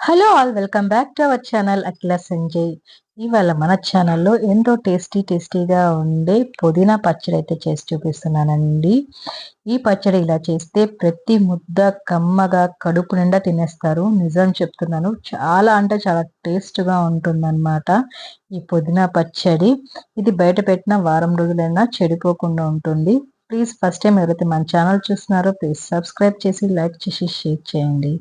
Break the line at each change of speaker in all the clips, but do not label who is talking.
Hello all welcome back to our channel Akhila Sanjay ఇవాళ మన ఛానల్లో ఎంతో టేస్టీ టేస్టీగా ఉండే పుదీనా పచ్చడి అయితే చేసి చూపిస్తున్నానండి. ఈ పచ్చడి ఇలా చేస్తే ప్రతి ముద్ద కమ్మగా కడుపు నిండా తినేస్తారు. నిజం చెప్తున్నాను చాలా అంటే చాలా టేస్ట్గా ఉంటుందన్నమాట ఈ పుదీనా పచ్చడి. ఇది బయట పెట్టిన వారం రోజులైనా చెడిపోకుండా ఉంటుంది. ప్లీజ్ ఫస్ట్ టైం ఎవరైతే మన ఛానల్ చూస్తున్నారో ప్లీజ్ సబ్స్క్రైబ్ చేసి లైక్ చేసి షేర్ చేయండి.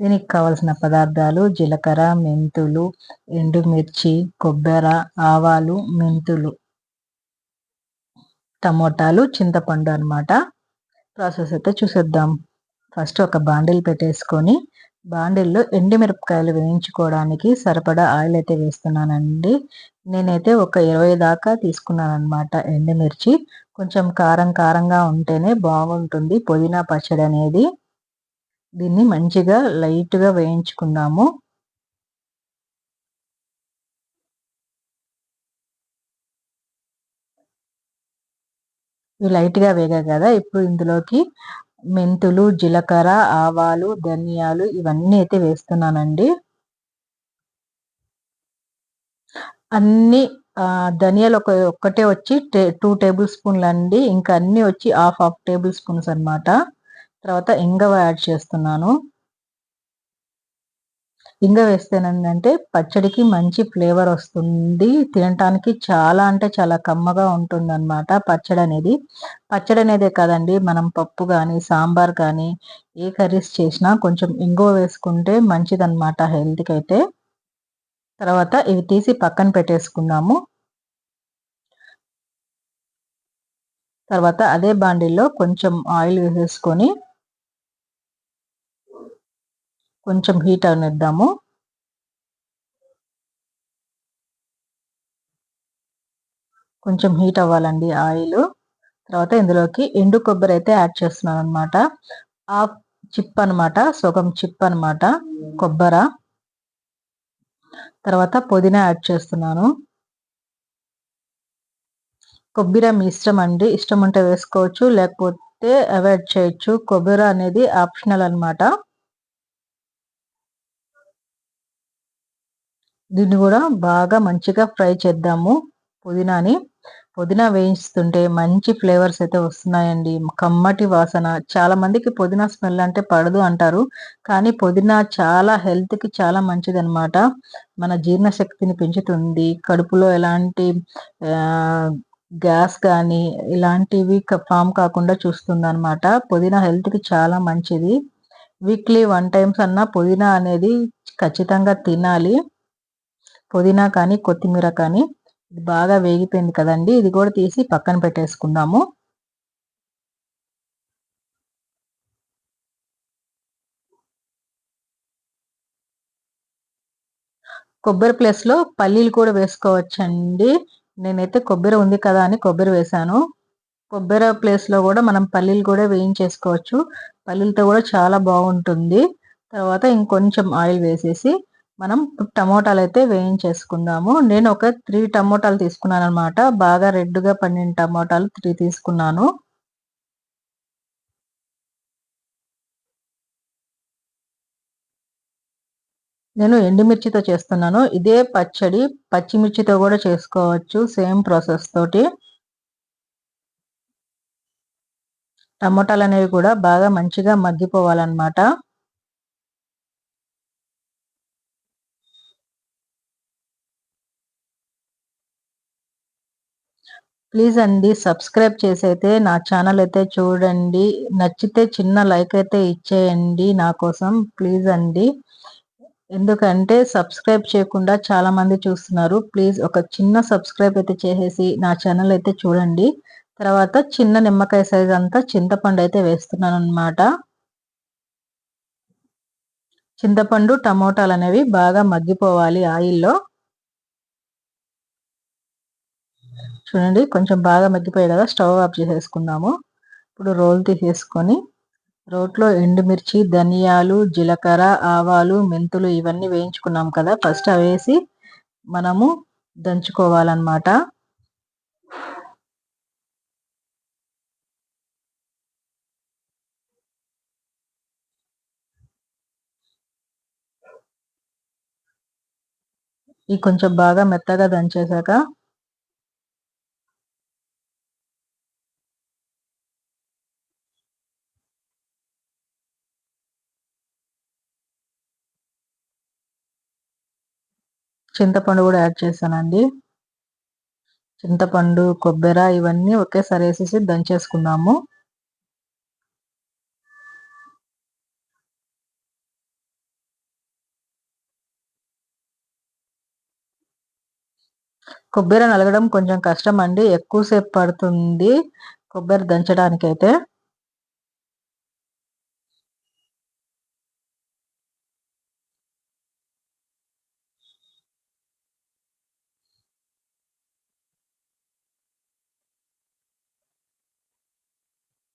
దీనికి కావలసిన పదార్థాలు జీలకర్ర మెంతులు ఎండుమిర్చి కొబ్బరి ఆవాలు మెంతులు టమోటాలు చింతపండు అనమాట ప్రాసెస్ అయితే చూసేద్దాం. ఫస్ట్ ఒక బాండిల్ పెట్టేసుకొని బాండిల్లో ఎండుమిరపకాయలు వేయించుకోవడానికి సరిపడా ఆయిల్ అయితే వేస్తున్నానండి. నేనైతే ఒక ఇరవై దాకా తీసుకున్నాను అనమాట ఎండుమిర్చి. కొంచెం కారం కారంగా ఉంటేనే బాగుంటుంది పుదీనా పచ్చడి అనేది. దీన్ని మంచిగా లైట్గా వేయించుకున్నాము ఇవి లైట్గా వేగా కదా ఇప్పుడు ఇందులోకి మెంతులు జీలకర్ర ఆవాలు ధనియాలు ఇవన్నీ అయితే వేస్తున్నానండి. అన్ని ధనియాలు ఒక ఒక్కటే వచ్చి టూ టేబుల్ స్పూన్లు అండి. ఇంకా అన్నీ వచ్చి హాఫ్ హాఫ్ టేబుల్ స్పూన్స్ అనమాట తర్వాత ఇంగవ యాడ్ చేస్తున్నాను. ఇంగ వేస్తేనంటే పచ్చడికి మంచి ఫ్లేవర్ వస్తుంది. తినటానికి చాలా అంటే చాలా కమ్మగా ఉంటుంది అనమాట పచ్చడి అనేది పచ్చడి అనేదే కాదండి మనం పప్పు కానీ సాంబార్ కానీ ఏ కర్రీస్ చేసినా కొంచెం ఇంగువ వేసుకుంటే మంచిదన్నమాట హెల్త్కి అయితే తర్వాత ఇవి తీసి పక్కన పెట్టేసుకున్నాము తర్వాత అదే బాండిల్లో కొంచెం ఆయిల్ వేసేసుకొని కొంచెం హీట్ అవనిద్దాము కొంచెం హీట్ అవ్వాలండి ఆయిల్. తర్వాత ఇందులోకి ఎండు కొబ్బరి అయితే యాడ్ చేస్తున్నాను అనమాట ఆ చిప్ అనమాట సగం చిప్ అనమాట కొబ్బర. తర్వాత పుదీనా యాడ్ చేస్తున్నాను. కొబ్బరి మీ ఇష్టం అండి ఇష్టం ఉంటే వేసుకోవచ్చు లేకపోతే అవాయిడ్ చేయొచ్చు. కొబ్బరి అనేది ఆప్షనల్ అనమాట దీన్ని కూడా బాగా మంచిగా ఫ్రై చేద్దాము. పుదీనాని. పుదీనా వేయిస్తుంటే మంచి ఫ్లేవర్స్ అయితే వస్తున్నాయండి. కమ్మటి వాసన. చాలా మందికి పుదీనా స్మెల్ అంటే పడదు అంటారు. కానీ పుదీనా చాలా హెల్త్కి చాలా మంచిది అనమాట మన జీర్ణశక్తిని పెంచుతుంది. కడుపులో ఎలాంటి గ్యాస్ కానీ ఇలాంటివి ఫామ్ కాకుండా చూస్తుంది అనమాట పుదీనా హెల్త్కి చాలా మంచిది. వీక్లీ వన్ టైమ్స్ అన్నా పుదీనా అనేది ఖచ్చితంగా తినాలి. పుదీనా కానీ కొత్తిమీర కానీ ఇది బాగా వేగిపోయింది కదండి. ఇది కూడా తీసి పక్కన పెట్టేసుకుందాము. కొబ్బరి ప్లేస్లో పల్లీలు కూడా వేసుకోవచ్చండి. నేనైతే కొబ్బరి ఉంది కదా అని కొబ్బరి వేశాను కొబ్బరి ప్లేస్లో కూడా మనం పల్లీలు కూడా వేయించేసుకోవచ్చు. పల్లీలతో కూడా చాలా బాగుంటుంది. తర్వాత ఇంకొంచెం ఆయిల్ వేసేసి మనం టమోటాలు అయితే వేయించేసుకుందాము. నేను ఒక త్రీ టమోటాలు తీసుకున్నాను అనమాట బాగా రెడ్గా పండిన టమోటాలు త్రీ తీసుకున్నాను. నేను ఎండుమిర్చితో చేస్తున్నాను. ఇదే పచ్చడి. పచ్చిమిర్చితో కూడా చేసుకోవచ్చు. సేమ్ ప్రాసెస్ తోటి. టమోటాలు అనేవి కూడా బాగా మంచిగా మగ్గిపోవాలన్నమాట. ప్లీజ్ అండి సబ్స్క్రైబ్ చేసి అయితే నా ఛానల్ అయితే చూడండి. నచ్చితే చిన్న లైక్ అయితే ఇచ్చేయండి నా కోసం ప్లీజ్ అండి. ఎందుకంటే సబ్స్క్రైబ్ చేయకుండా చాలా మంది చూస్తున్నారు. ప్లీజ్ ఒక చిన్న సబ్స్క్రైబ్ అయితే చేసేసి నా ఛానల్ అయితే చూడండి. తర్వాత చిన్న నిమ్మకాయ సైజ్ అంతా చింతపండు అయితే వేస్తున్నాను అనమాట చింతపండు టమోటాలు అనేవి బాగా మగ్గిపోవాలి ఆయిల్లో. చూడండి కొంచెం బాగా మగ్గిపోయే కదా స్టవ్ ఆఫ్ చేసేసుకుందాము. ఇప్పుడు రోల్ తీసేసుకొని రోట్లో ఎండుమిర్చి ధనియాలు జీలకర్ర ఆవాలు మెంతులు ఇవన్నీ వేయించుకున్నాం కదా ఫస్ట్ అవేసి మనము దంచుకోవాలన్నమాట. ఇవి కొంచెం బాగా మెత్తగా దంచేసాక చింతపండు కూడా యాడ్ చేశానండి. చింతపండు కొబ్బరి ఇవన్నీ ఒకేసారి వేసేసి దంచేసుకున్నాము కొబ్బరి నలగడం కొంచెం కష్టం అండి ఎక్కువసేపు పడుతుంది కొబ్బరి దంచడానికైతే.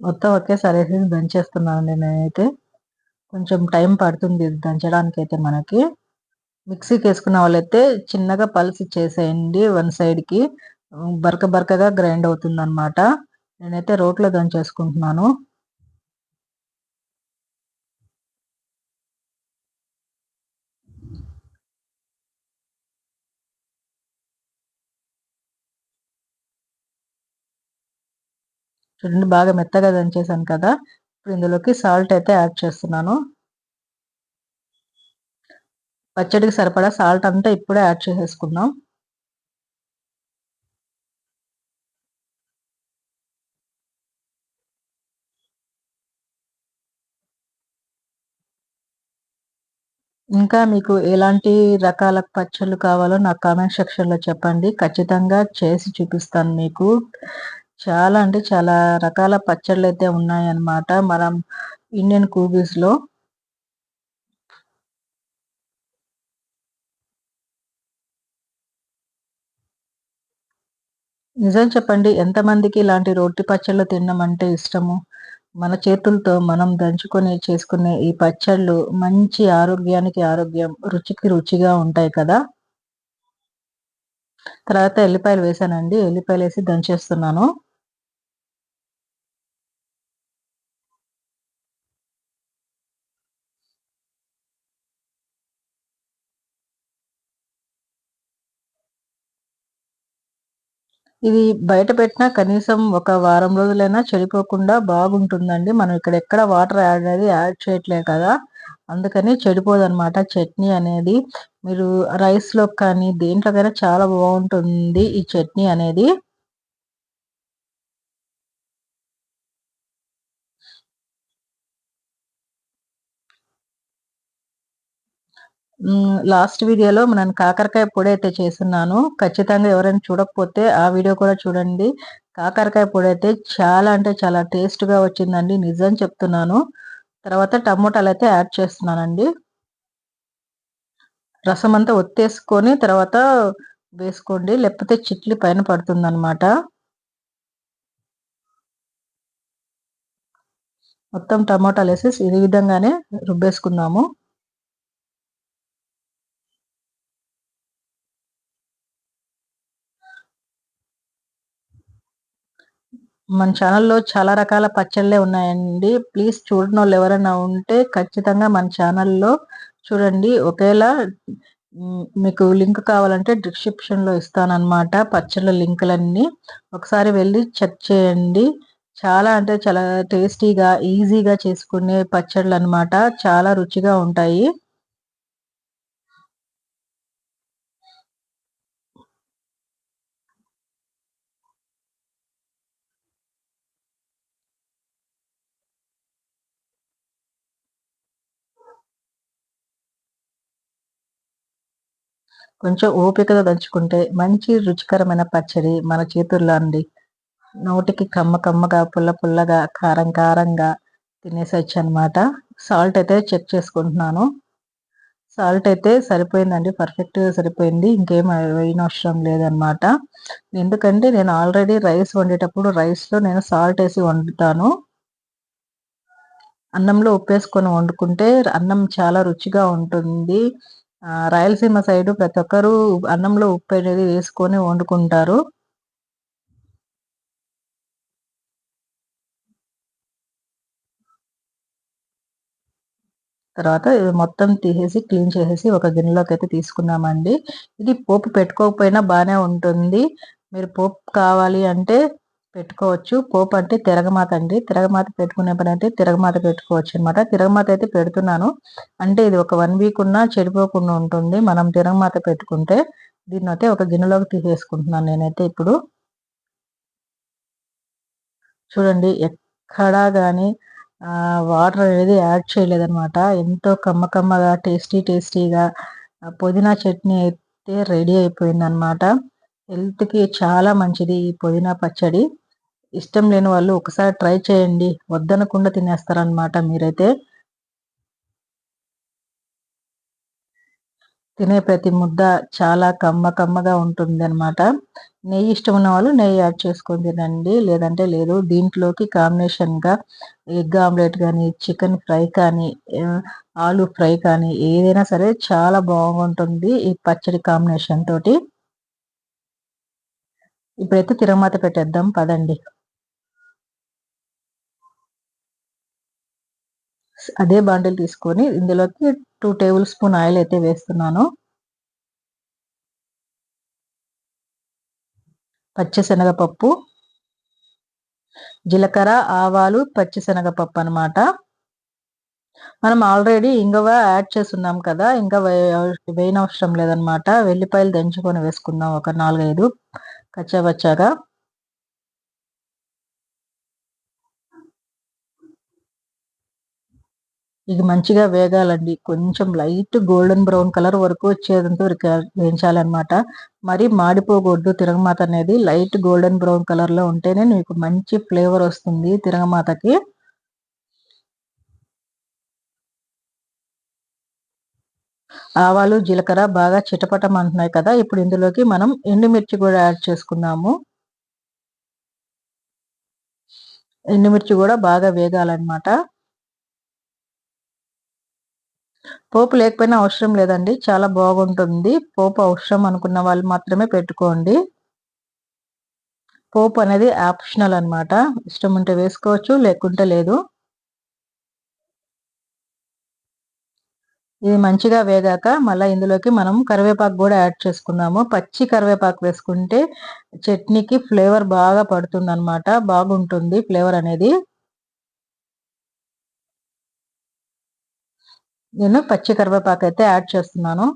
మొత్తం ఒకేసారి వేసేసి దంచేస్తున్నాను నేనైతే. కొంచెం టైం పడుతుంది దంచడానికి అయితే మనకి. మిక్సీకి వేసుకున్న వాళ్ళైతే చిన్నగా పల్స్ చేసేయండి వన్ సైడ్కి బరక బరకగా గ్రైండ్ అవుతుంది అనమాట నేనైతే రోట్లో దంచేసుకుంటున్నాను. చూడండి బాగా మెత్తగా దంచేసాను కదా ఇప్పుడు ఇందులోకి సాల్ట్ అయితే యాడ్ చేస్తున్నాను. పచ్చడికి సరిపడా సాల్ట్ అంతా ఇప్పుడే యాడ్ చేసేసుకుందాం. ఇంకా మీకు ఎలాంటి రకాల పచ్చళ్ళు కావాలో నాకు కామెంట్ సెక్షన్లో చెప్పండి. ఖచ్చితంగా చేసి చూపిస్తాను మీకు. చాలా అంటే చాలా రకాల పచ్చళ్ళు అయితే ఉన్నాయన్నమాట. మనం ఇండియన్ కూబీస్లో నిజం చెప్పండి ఎంతమందికి ఇలాంటి రోటి పచ్చళ్ళు తినడం అంటే ఇష్టము? మన చేతులతో మనం దంచుకొని చేసుకునే ఈ పచ్చళ్ళు మంచి ఆరోగ్యానికి ఆరోగ్యం రుచికి రుచిగా ఉంటాయి కదా? తర్వాత ఎల్లిపాయలు వేసానండి. ఎల్లిపాయలు వేసి దంచేస్తున్నాను. ఇది బయట పెట్టినా కనీసం ఒక వారం రోజులైనా చెడిపోకుండా బాగుంటుందండి. మనం ఇక్కడ ఎక్కడ వాటర్ యాడ్ అనేది యాడ్ చేయట్లే కదా. అందుకని చెడిపోదనమాట చట్నీ అనేది మీరు రైస్లో కానీ దేంట్లోకైనా చాలా బాగుంటుంది ఈ చట్నీ అనేది. లాస్ట్ వీడియోలో నేను కాకరకాయ పొడి అయితే చేస్తున్నాను. ఖచ్చితంగా ఎవరైనా చూడకపోతే ఆ వీడియో కూడా చూడండి. కాకరకాయ పొడి అయితే చాలా అంటే చాలా టేస్ట్గా వచ్చిందండి. నిజం చెప్తున్నాను. తర్వాత టమోటాలు అయితే యాడ్ చేస్తున్నానండి. రసం అంతా ఒత్తేసుకొని తర్వాత వేసుకోండి. లేకపోతే చిట్లి పైన పడుతుందన్నమాట. మొత్తం టమోటాలు వేసి ఈ విధంగానే రుబ్బేసుకుందాము. మన ఛానల్లో చాలా రకాల పచ్చళ్ళే ఉన్నాయండి. ప్లీజ్ చూడని వాళ్ళు ఎవరైనా ఉంటే ఖచ్చితంగా మన ఛానల్లో చూడండి. ఒకేలా మీకు లింక్ కావాలంటే డిస్క్రిప్షన్లో ఇస్తానన్నమాట పచ్చళ్ళ లింకులన్నీ. ఒకసారి వెళ్ళి చెక్ చేయండి. చాలా అంటే చాలా టేస్టీగా ఈజీగా చేసుకునే పచ్చళ్ళు అనమాట చాలా రుచిగా ఉంటాయి. కొంచెం ఓపికగా దంచుకుంటే మంచి రుచికరమైన పచ్చడి మన చేతుల్లో అండి. నోటికి కమ్మ కమ్మగా పుల్ల పుల్లగా కారం కారంగా తినేసొచ్చు అనమాట సాల్ట్ అయితే చెక్ చేసుకుంటున్నాను. సాల్ట్ అయితే సరిపోయిందండి పర్ఫెక్ట్గా సరిపోయింది ఇంకేం వేయన అవసరం లేదనమాట ఎందుకంటే నేను ఆల్రెడీ రైస్ వండేటప్పుడు రైస్లో నేను సాల్ట్ వేసి వండుతాను. అన్నంలో ఉప్పేసుకొని వండుకుంటే అన్నం చాలా రుచిగా ఉంటుంది. రాయలసీమ సైడ్ ప్రతి ఒక్కరు అన్నంలో ఉప్పు అనేది వేసుకొని వండుకుంటారు. తర్వాత మొత్తం తీసేసి క్లీన్ చేసేసి ఒక గిన్నెలోకి అయితే తీసుకున్నామండి. ఇది పోపు పెట్టుకోకపోయినా బాగానే ఉంటుంది. మీరు పోపు కావాలి అంటే పెట్టుకోవచ్చు. పోపు అంటే తిరగమాత అండి. తిరగమాత పెట్టుకునే పని అయితే తిరగమాత పెట్టుకోవచ్చు అనమాట తిరగమాత అయితే పెడుతున్నాను. అంటే ఇది ఒక వన్ వీక్ ఉన్నా చెడిపోకుండా ఉంటుంది. మనం తిరగమాత పెట్టుకుంటే దీన్ని అయితే ఒక గిన్నెలోకి తీసేసుకుంటున్నాను నేనైతే ఇప్పుడు. చూడండి ఎక్కడా కానీ వాటర్ అనేది యాడ్ చేయలేదన్నమాట. ఎంతో కమ్మ కమ్మగా టేస్టీ టేస్టీగా పుదీనా చట్నీ అయితే రెడీ అయిపోయింది అనమాట హెల్త్కి చాలా మంచిది ఈ పుదీనా పచ్చడి. ఇష్టం లేని వాళ్ళు ఒకసారి ట్రై చేయండి. వద్దనకుండా తినేస్తారనమాట మీరైతే. తినే ప్రతి ముద్ద చాలా కమ్మ కమ్మగా ఉంటుంది అనమాట నెయ్యి ఇష్టం ఉన్న వాళ్ళు నెయ్యి యాడ్ చేసుకొని తినండి. లేదంటే లేదు దీంట్లోకి కాంబినేషన్గా ఎగ్ ఆమ్లెట్ కానీ చికెన్ ఫ్రై కానీ ఆలు ఫ్రై కానీ ఏదైనా సరే చాలా బాగుంటుంది ఈ పచ్చడి కాంబినేషన్ తోటి. ఇప్పుడైతే తిరగమాత పెట్టేద్దాం పదండి. అదే బాండిల్ తీసుకొని ఇందులోకి టూ టేబుల్ స్పూన్ ఆయిల్ అయితే వేస్తున్నాను. పచ్చిశనగపప్పు జీలకర్ర ఆవాలు పచ్చిశనగపప్పు అనమాట మనం ఆల్రెడీ ఇంగవ యాడ్ చేస్తున్నాం కదా ఇంకా వేయనవసరం లేదనమాట వెల్లిపాయలు దంచుకొని వేసుకుందాం ఒక నాలుగైదు. కచ్చాబచ్చాగా ఇది మంచిగా వేగాలండి. కొంచెం లైట్ గోల్డెన్ బ్రౌన్ కలర్ వరకు వచ్చేదంతా వేయించాలన్నమాట. మరి మాడిపోకూడదు తిరగమాత అనేది. లైట్ గోల్డెన్ బ్రౌన్ కలర్లో ఉంటేనే మీకు మంచి ఫ్లేవర్ వస్తుంది తిరగమాతకి. ఆవాలు జీలకర్ర బాగా చిటపటం అంటున్నాయి కదా. ఇప్పుడు ఇందులోకి మనం ఎండుమిర్చి కూడా యాడ్ చేసుకుందాము. ఎండుమిర్చి కూడా బాగా వేగాలన్నమాట. పోపు లేకపోయినా అవసరం లేదండి. చాలా బాగుంటుంది. పోపు అవసరం అనుకున్న వాళ్ళు మాత్రమే పెట్టుకోండి. పోపు అనేది ఆప్షనల్ అనమాట ఇష్టం ఉంటే వేసుకోవచ్చు లేకుంటే లేదు. ఇది మంచిగా వేగాక మళ్ళీ ఇందులోకి మనం కరివేపాకు కూడా యాడ్ చేసుకున్నాము. పచ్చి కరివేపాకు వేసుకుంటే చట్నీకి ఫ్లేవర్ బాగా పడుతుంది అనమాట బాగుంటుంది ఫ్లేవర్ అనేది. నేను పచ్చి కరివేపాకు అయితే యాడ్ చేస్తున్నాను.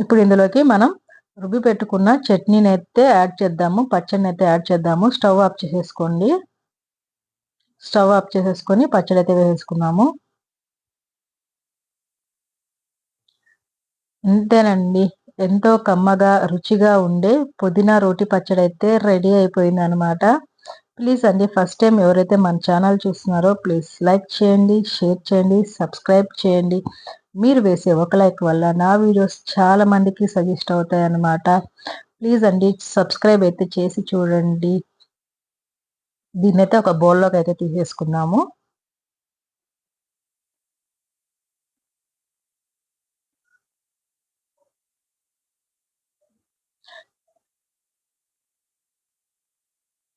ఇప్పుడు ఇందులోకి మనం రుబ్బి పెట్టుకున్న చట్నీని అయితే యాడ్ చేద్దాము. పచ్చడిని అయితే యాడ్ చేద్దాము. స్టవ్ ఆఫ్ చేసేసుకోండి. స్టవ్ ఆఫ్ చేసేసుకొని పచ్చడి అయితే వేసేసుకున్నాము. ఇంతేనండి ఎంతో కమ్మగా రుచిగా ఉండే పుదీనా రోటి పచ్చడి అయితే రెడీ అయిపోయింది అనమాట ప్లీజ్ అండి ఫస్ట్ టైం ఎవరైతే మన ఛానల్ చూస్తున్నారో ప్లీజ్ లైక్ చేయండి షేర్ చేయండి సబ్స్క్రైబ్ చేయండి. మీరు వేసే ఒక లైక్ వల్ల నా వీడియోస్ చాలా మందికి సజెస్ట్ అవుతాయి అన్నమాట ప్లీజ్ అండి సబ్స్క్రైబ్ అయితే చేసి చూడండి. దీన్నైతే ఒక బౌల్లోకి అయితే తీసేసుకున్నాము.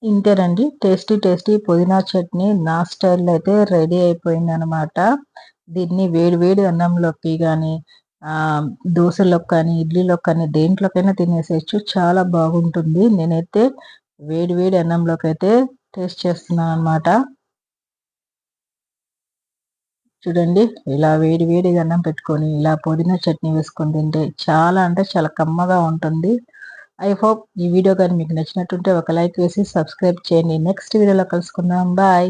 ఇంతేనండి. టేస్టీ టేస్టీ పుదీనా చట్నీ నా స్టైల్లో అయితే రెడీ అయిపోయింది అనమాట దీన్ని వేడి వేడి అన్నంలోకి కానీ దోశలోకి కానీ ఇడ్లీలోకి కానీ దేంట్లోకైనా తినేసేయచ్చు. చాలా బాగుంటుంది. నేనైతే వేడి వేడి అన్నంలోకి అయితే టేస్ట్ చేస్తున్నాను అనమాట చూడండి ఇలా వేడి వేడిగా అన్నం పెట్టుకొని ఇలా పుదీనా చట్నీ వేసుకొని తింటే చాలా అంటే చాలా కమ్మగా ఉంటుంది. ఐ హోప్ ఈ వీడియో కానీ మీకు నచ్చినట్టుంటే ఒక లైక్ వేసి సబ్స్క్రైబ్ చేయండి. నెక్స్ట్ వీడియోలో కలుసుకుందాం. బాయ్